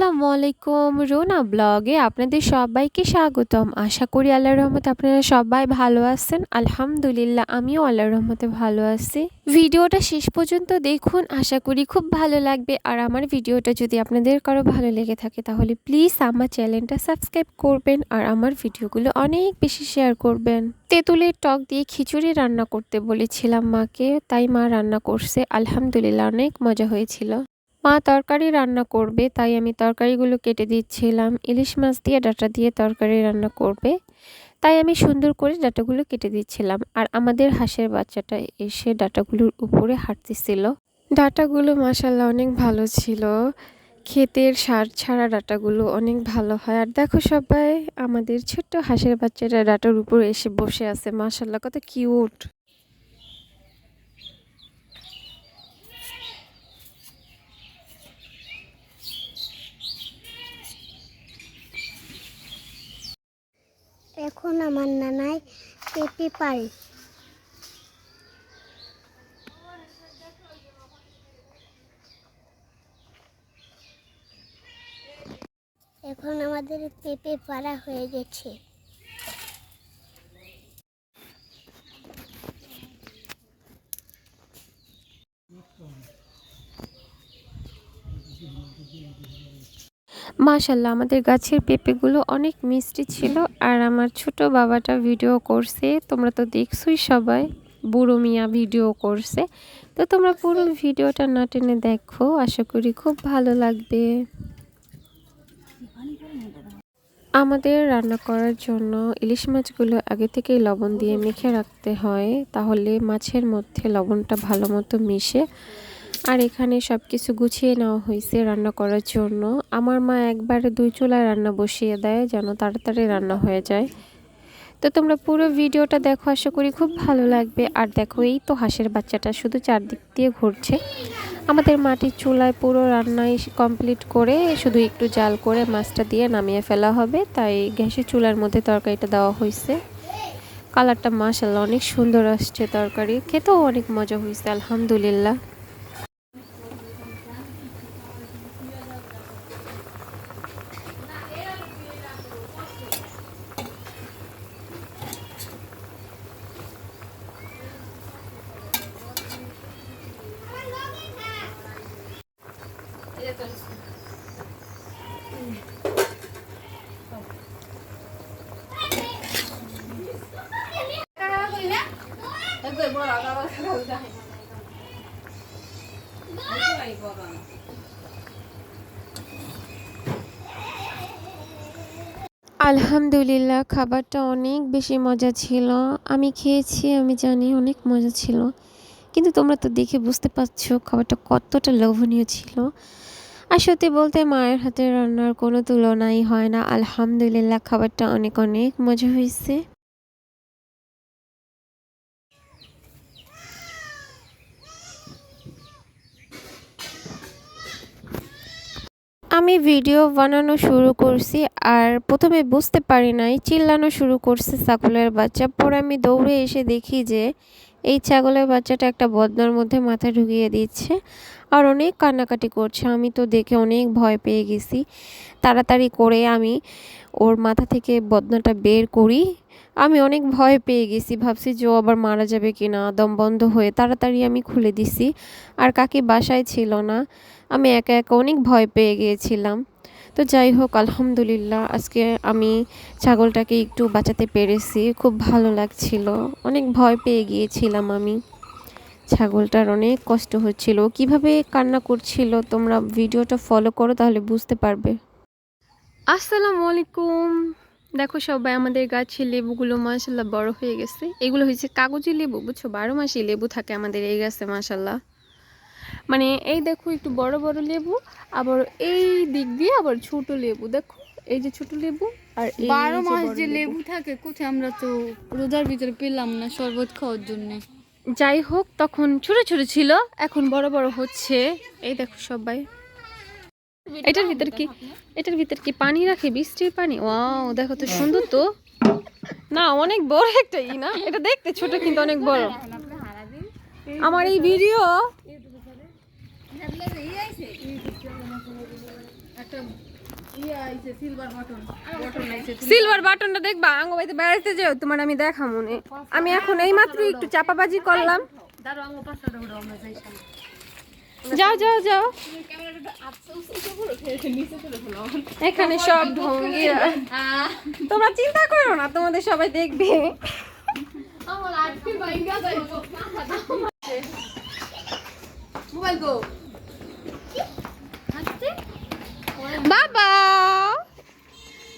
আসসালামু আলাইকুম। রোনা ব্লগে আপনাদের সবাইকে স্বাগতম। আশা করি আল্লাহর রহমতে আপনারা সবাই ভালো আছেন। আলহামদুলিল্লাহ, আমিও আল্লাহর রহমতে ভালো আছি। ভিডিওটা শেষ পর্যন্ত দেখুন। আশা করি খুব ভালো লাগবে। আর আমার ভিডিওটা যদি আপনাদের কারও ভালো লেগে থাকে, তাহলে প্লিজ আমার চ্যানেলটা সাবস্ক্রাইব করবেন আর আমার ভিডিওগুলো অনেক বেশি শেয়ার করবেন। তেঁতুলের টক দিয়ে খিচুড়ি রান্না করতে বলেছিলাম মাকে, তাই মা রান্না করছে। আলহামদুলিল্লাহ, অনেক মজা হয়েছিল। মা তরকারি রান্না করবে, তাই আমি তরকারিগুলো কেটে দিচ্ছিলাম। ইলিশ মাছ দিয়ে ডাটা দিয়ে তরকারি রান্না করবে, তাই আমি সুন্দর করে ডাটাগুলো কেটে দিচ্ছিলাম। আর আমাদের হাঁসের বাচ্চাটা এসে ডাটাগুলোর উপরে হাঁটতেছিল। ডাটাগুলো মাসাল্লাহ অনেক ভালো ছিল। ক্ষেতের সার ছাড়া ডাটাগুলো অনেক ভালো হয়। আর দেখো সবাই, আমাদের ছোট্ট হাঁসের বাচ্চাটা ডাটার উপর এসে বসে আছে। মাসাল্লাহ কত কিউট! এখন আমার নানাই পেঁপে পারে। এখন আমাদের পেঁপে পাড়া হয়ে গেছে। মাশাল্লাহ আমাদের গাছের পেঁপেগুলো অনেক মিষ্টি ছিল আর আমার ছোট বাবাটা ভিডিও করছে। তোমরা তো দেখছোই সবাই, বুড়ো মিয়া ভিডিও করছে। তো তোমরা পুরো ভিডিওটা না টেনে দেখো, আশা করি খুব ভালো লাগবে। আমাদের রান্না করার জন্য ইলিশ মাছগুলো আগে থেকেই লবণ দিয়ে মেখে রাখতে হয়, তাহলে মাছের মধ্যে লবণটা ভালো মতো মিশে। আর এখানে সব কিছু গুছিয়ে নেওয়া হয়েছে রান্না করার জন্য। আমার মা একবারে দুই চুলায় রান্না বসিয়ে দেয় যেন তাড়াতাড়ি রান্না হয়ে যায়। তো তোমরা পুরো ভিডিওটা দেখো, আশা করি খুব ভালো লাগবে। আর দেখো, এই তো হাঁসের বাচ্চাটা শুধু চারদিক দিয়ে ঘুরছে। আমাদের মাটির চুলায় পুরো রান্নাই কমপ্লিট করে শুধু একটু জাল করে মাছটা দিয়ে নামিয়ে ফেলা হবে। তাই গ্যাসের চুলার মধ্যে তরকারিটা দেওয়া হয়েছে। কালারটা মাসাল্লাহ অনেক সুন্দর আসছে তরকারি। খেতেও অনেক মজা হয়েছে, আলহামদুলিল্লাহ। আলহামদুলিল্লাহ, খাবারটা অনেক বেশি মজা ছিল। আমি খেয়েছি, আমি জানি অনেক মজা ছিল। কিন্তু তোমরা তো দেখে বুঝতে পারছ খাবারটা কতটা লোভনীয় ছিল। আর সত্যি বলতে মায়ের হাতে রান্নার কোনো তুলনাই হয় না। আলহামদুলিল্লাহ, খাবারটা অনেক অনেক মজা হয়েছে। আমি ভিডিও বানানো শুরু করছি আর প্রথমে বুঝতে পারি নাই, চিল্লানো শুরু করছে ছাগলের বাচ্চা। পরে আমি দৌড়ে এসে দেখি যে এই ছাগলের বাচ্চাটা একটা বদনার মধ্যে মাথা ঢুকিয়ে দিচ্ছে আর অনেক কান্নাকাটি করছে। আমি তো দেখে অনেক ভয় পেয়ে গেছি। তাড়াতাড়ি করে আমি ওর মাথা থেকে বদনাটা বের করি আমি অনেক ভয় পেয়ে গেছি। ভাবছি ও আবার মারা যাবে কি না দম বন্ধ হয়ে তাড়াতাড়ি আমি খুলে দিছি। আর কাকি বাসায় ছিল না। আমি একা একা অনেক ভয় পেয়ে গিয়েছিলাম। তো যাই হোক, আলহামদুলিল্লাহ, আজকে আমি ছাগলটাকে একটু বাঁচাতে পেরেছি। খুব ভালো লাগছিল। অনেক ভয় পেয়ে গিয়েছিলাম আমি। ছাগলটার অনেক কষ্ট হচ্ছিল। কীভাবে কান্না করছিল তোমরা ভিডিওটা ফলো করো তাহলে বুঝতে পারবে। আসসালামু আলাইকুম। দেখো সবাই আমাদের গাছের লেবুগুলো মাসাল্লাহ বড় হয়ে গেছে। এগুলো হয়েছে কাগজি লেবু বুঝছ? বারো মাসে লেবু থাকে আমাদের এই গাছে মাসাল্লাহ মানে এই দেখো একটু বড় বড় লেবু আবার এই দিক দিয়ে আবার ছোট লেবু দেখো? এই যে ছোট লেবু আর বারো মাস যে লেবু। লেবু থাকে কোথায় আমরা তো রোজার ভিতরে পেলাম না শরবত খাওয়ার জন্য। যাই হোক তখন ছোট ছোট ছিল এখন বড় বড় হচ্ছে। এই দেখো সবাই। এটার ভিতর কি? এটার ভিতর কি পানি রাখে? বৃষ্টির পানি? ওয়াও দেখো তো সুন্দর তো। না অনেক বড় একটা ই না? এটা দেখতে ছোট কিন্তু অনেক বড়। আমার এই ভিডিও সিলভার বাটনটা দেখবা? আঙ্গ বাড়িতে বেড়াইতে যেও তোমার আমি দেখা মনে আমি এখন এই মাত্র একটু চাপাবাজি করলাম। যাও যাও যাও এখানে সব ঢঙ্গিরা। তোমরা চিন্তা করো না তোমাদের সবাই দেখবে। বাবা!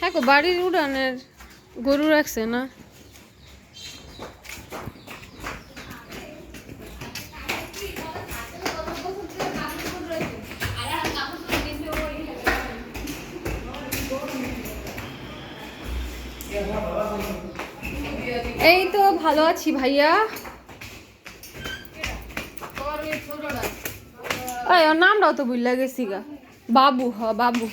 হ্যাঁ বাড়ির উড়ানের গরু রাখছে না? এই তো ভালো আছি ভাইয়া। ওর নামটাও তো ভুল গেছি গা। বাবু, হ, বাবু।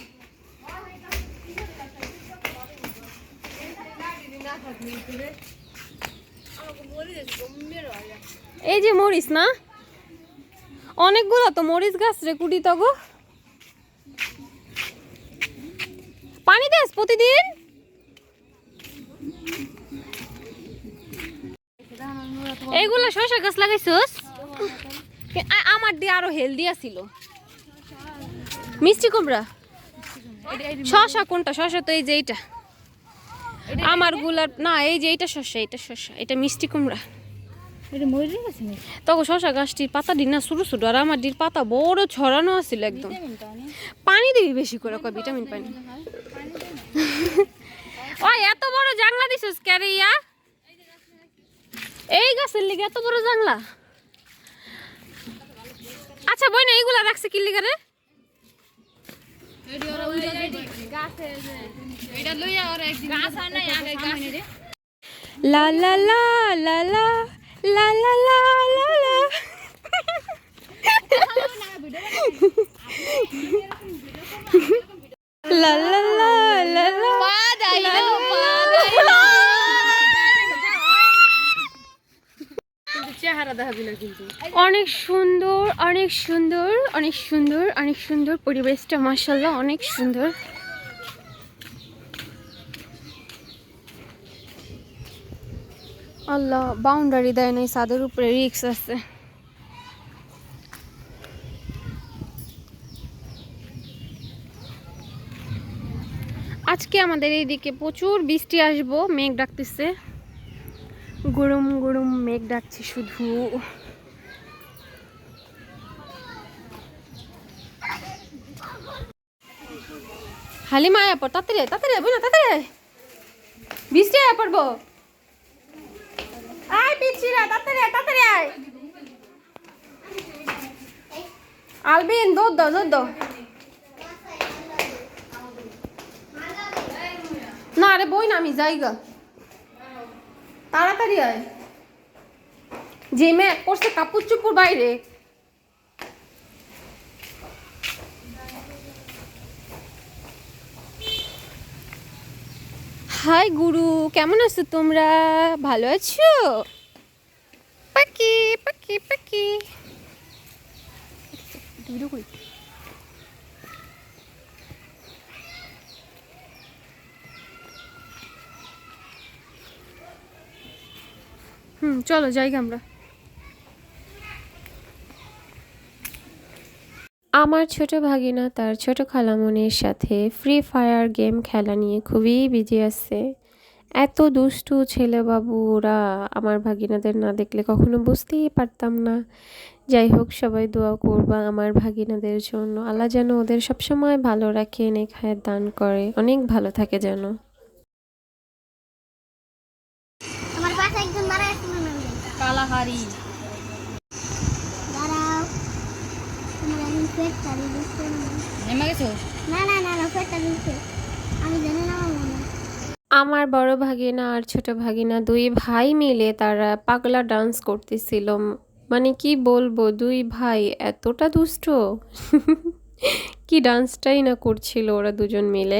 এই যে মরিচ না? অনেকগুলো তো মরিচ গাছ রে কুটি তো গো পানি দেস প্রতিদিন। এইগুলো শসা গাছ লাগাইছস? আমার দিয়ে আরও হেলদি আছিল। মিষ্টি কুমড়া? শসা কোনটা? শসা তো এই যে এইটা। আমারগুলার না এই যে এইটা শসা এটা শসা এটা মিষ্টি কুমড়া। তখন শশা গাছটির পাতা ডির না ছোটো ছোটো আর আমার ডির পাতা বড় ছড়ানো আছিল একদম। পানি দিবি বেশি করে ভিটামিন পানি ওই এত বড় জাংলা দিছিস ক্যারে ইয়া এই গাছের লিগে এত বড় জাংলা আচ্ছা বই না এইগুলা রাখছে কি লিগে রে লা লা লা লা লা লা লা লা পা দাইলো পা কিন্তু চেহারা দেখাবি না কিন্তু অনেক সুন্দর অনেক সুন্দর অনেক সুন্দর অনেক সুন্দর পরিবেশটা মাসাল্লাহ অনেক সুন্দর। আল্লাহ বাউন্ডারি দেয় নাই, ছাদের উপরে রিক্স আছে। আজকে আমাদের এইদিকে প্রচুর বৃষ্টি আসব, মেঘ ডাকতেছে। গরম গরম মেঘ ডাকছে শুধু। হালিমা আয়া পর তাড়াতাড়ি তাড়াতাড়ি বোনা তাড়াতাড়ি। বৃষ্টি আয়া পড়ব আয় পিছিরা তাড়াতাড়ি তাড়াতাড়ি আয়। আলবিন, দৌড় দাও দৌড় দাও। না আরে বই না আমি যাই গা তাড়াতাড়ি আয়। যে মেয়ে করছে কাপড় চুপুর বাইরে। হাই গুরু কেমন আছো তোমরা? ভালো আছো? পাকি পাকি পাকি ভিডিও করি হুম, চলো যাই আমরা। আমার ছোট ভাগিনা তার ছোট খালামনির সাথে ফ্রি ফায়ার গেম খেলা নিয়ে খুবই বিজি আছে। এত দুষ্টু ছেলে বাবু ওরা আমার ভাগিনাদের না দেখলে কখনো বুঝতেই পারতাম না। যাই হোক, সবাই দোয়া করবা আমার ভাগিনাদের জন্য। আল্লাহ যেন ওদের সবসময় ভালো রাখে, নেক হায়াত দান করে। অনেক ভালো থাকে যেন আমার পাশে একজন দাঁড়ায় আছে মনে হয়। কালাহারি দাঁড়াও। তোমার একজন পেটটা দিচ্ছে নেমে গেছো? না না না না পেটটা আমি জানি না আমার আমার বড় ভাগিনা আর ছোট ভাগিনা দুই ভাই মিলে তারা পাগলা ডান্স করতেছিল। মানে কি বলব দুই ভাই এতটা দুষ্ট। কি ডান্সটাই না করছিল ওরা দুজন মিলে।